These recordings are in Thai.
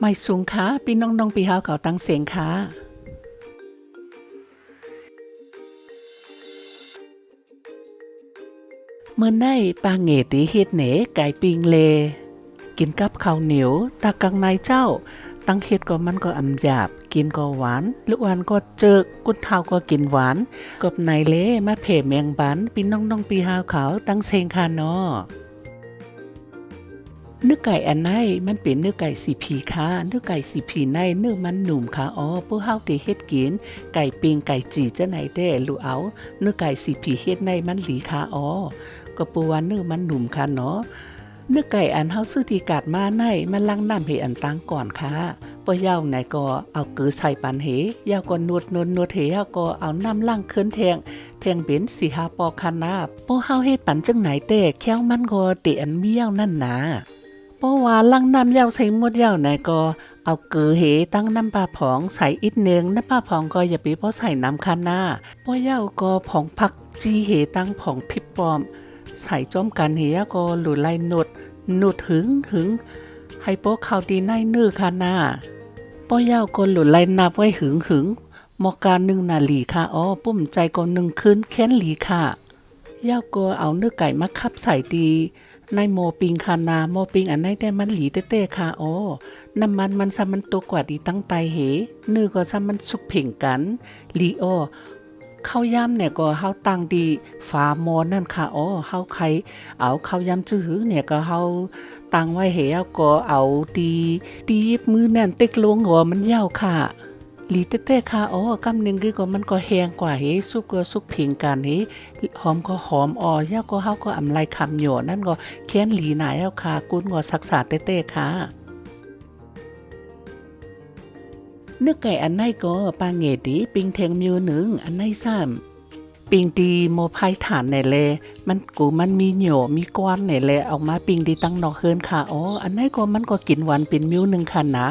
ไม่สูงค่ะพี่น้องน้องปีเฮาเขาตั้งเสียงค่ะเมื่อในปางเหงตีเฮ็ดเหนไก่ปิงเล กินกับข้าวเหนียวตากังในเจ้า ตั้งเฮ็ดก็มันก็อันหยาบ กินก็หวานลูกหวานก็เจอกุดเทาก็กินหวานกบในเลมาเพ่แมงบันพี่น้องน้องปีเฮาเขาตั้งเซงค่ะเนาะ นื้อไก่อันไหนมันเป็นเนื้อไก่สีผีค่ะเนื้อไก่สีผีในเนื้อมันหนุ่มค่ะอ๋อผู้เฮาที่เฮ็ดกิน ไก่ปิงไก่จีจะไหนได้ลูเอาเนื้อไก่สีผีเฮ็ดในมันหลีค่ะอ๋อก็ปูว่าเนื้อมันหนุ่มค่ะเนาะเนื้อไก่อันเฮาซื้อที่กาดมาในมันล้างน้ำให้อันตังก่อนค่ะปอยาวไหนก็เอาเกือใส่ปันเหยาวก็นวดนวดนวดเหยาวก็เอาน้ำล้างเคลื่อนแทงแทงเบ็นสีหาปอคันนาโปเฮาเฮ็ดปันจังไหนแต่แค้วมันก็เตะอันเมี่ยวนั่นนะ เพราะว่าลังน้ำยาวใส่หมดยาวไหนก็เอาเกลือเหตั้งน้ำปลาผองใส่อีกหนึ่งน้ำปลาผองก็อย่าไปเพราะใส่น้ำคันหน้าเพราะยาวก็ผองผักจีเหตั้งผองพริบปอม ใส่จ้อมกันเหียก็หลุดไล่หนดหนุดหึงหึงให้โป๊ข้าวดีในนื้อคันหน้าป้อยาวก็หลุดไล่นับไว้หึงหึงหมอการหนึ่งนาหลีค่ะอ๋อปุ้มใจก็หนึ่งคืนแค้นหลีค่ะยาวก็เอาเนื้อไก่มาคับใส่ดี ในโมปิงคานาโมปิงอันไหนได้มันหลีเต้ๆค่ะโอ้น้ำมันมันซ้ำมันตัวกว่าดีตั้งไตเหนื้อก็ซ้ำมันสุกเพ่งกันลีโอข้าวย่ำเนี่ยก็เฮาตั้งดีฝามอนั่นค่ะโอ้เฮาใครเอาข้าวย่ำจื้อหือเนี่ยก็เฮาตั้งไว้เหเอาก็เอาตีตีมือแน่นเต็กลงหัวมันยาวค่ะ หลีเต้ๆค่ะอ๋อกำหนึ่งคือก็มันก็แหงกว่าเฮสุกก็สุกเพียงกันเฮหอมก็หอมอ่อยาก็เฮาก็อำไลคำหยอนั่นก็แค้นหลีหนายเอาค่ะกุนก็ศักษาเต้ๆค่ะเนื้อไก่อันไหนก็ปลาเงดีปิงแทงมิวหนึ่งอันไหนซ้ำปิงตีโมไพฐานไหนแลมันกูมันมีเหนียวมีก้อนไหนแลเอามาปิงดีตั้งนอกเฮินค่ะอ๋ออันไหนก็มันก็กินหวันเป็นมิวหนึ่งค่ะนะ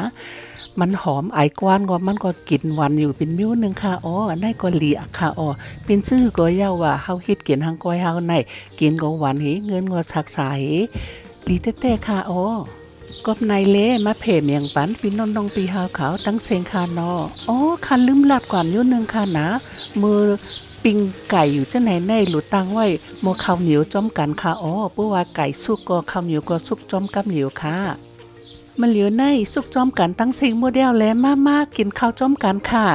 มันหอมไอายกว้านก็มันก็กินวันอยู่เป็นมิ้วหนึ่งค่ะอ๋ออันก็หลีอะค่ะอ๋อเป็นชื่อก็ยาวว่าเฮาเฮ็ดกินหังก้อยเฮาในกินก็หวานเฮเงินก็สักษาเฮหลีเต้ๆค่ะอ๋อกบนายเละมาเพ่เมียงปันปีนนดงปีหาวขาวตั้งเสียงคานออ๋อคันลืมลัดกว่าอยู่หนึ่งค่ะนะมือปิงไก่อยู่จังไหนแน่หลุดตังไว้โมข้าวเหนียวจ้อมกันค่ะอ๋อเพื่อว่าไก่สุกก็ข้าวเหนียวก็สุกจ้อมกับเหนียวค่ะ มันเหลียวในสุกจอมกันตั้งเสียงโมเดลแล้วมากๆกินข้าวจอมกันค่ะ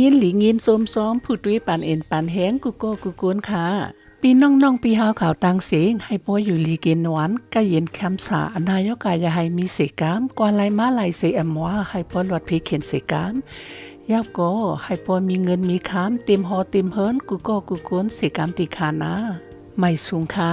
ยินหลียินโสมซ้อมผู้ตุ้ยปานเอ็นปานแหงกุโกกุกวนค่ะปีน้องๆปีหาวข่าวตังเสียงให้ปัวอยู่ลีเกนหวานก็เย็นคำสานายกกายาให้มีเสกามกว่าไลมาไลเสอมว่าให้ปัวหลอดเพเขียนเสกามยาวก็ให้ปัวมีเงินมีคามเต็มหอเต็มเฮิรนกุโกกุกวนเสกามติคานาไม่สูงค่ะ